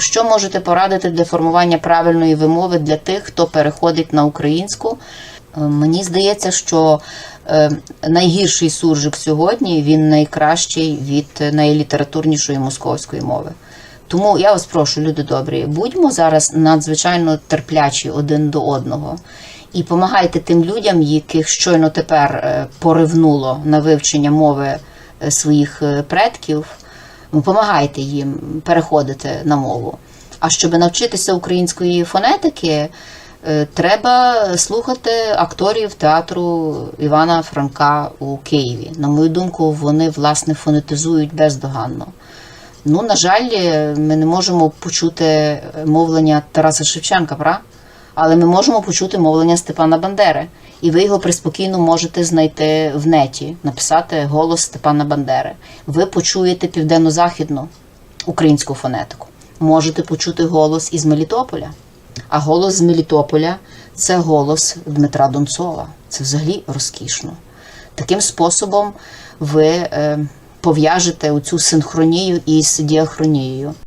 що можете порадити для формування правильної вимови для тих, хто переходить на українську? Е, Мені здається, що е, найгірший суржик сьогодні він найкращий від найлітературнішої московської мови. Тому я вас прошу, люди добрі, будьмо зараз надзвичайно терплячі один до одного і помагайте тим людям, яких щойно тепер е, поривнуло на вивчення мови своїх предків. Ну, помагайте їм переходити на мову. А щоб навчитися української фонетики, е, треба слухати акторів театру Івана Франка у Києві. На мою думку, вони власне фонетизують бездоганно. Ну, на жаль, ми не можемо почути мовлення Тараса Шевченка, пра? Але ми можемо почути мовлення Степана Бандери. І ви його приспокійно можете знайти в неті, написати голос Степана Бандери. Ви почуєте південно-західну українську фонетику. Можете почути голос із Мелітополя. А голос з Мелітополя це голос Дмитра Донцова. Це взагалі розкішно. Таким способом ви е, пов'яжете оцю синхронію із діахронією.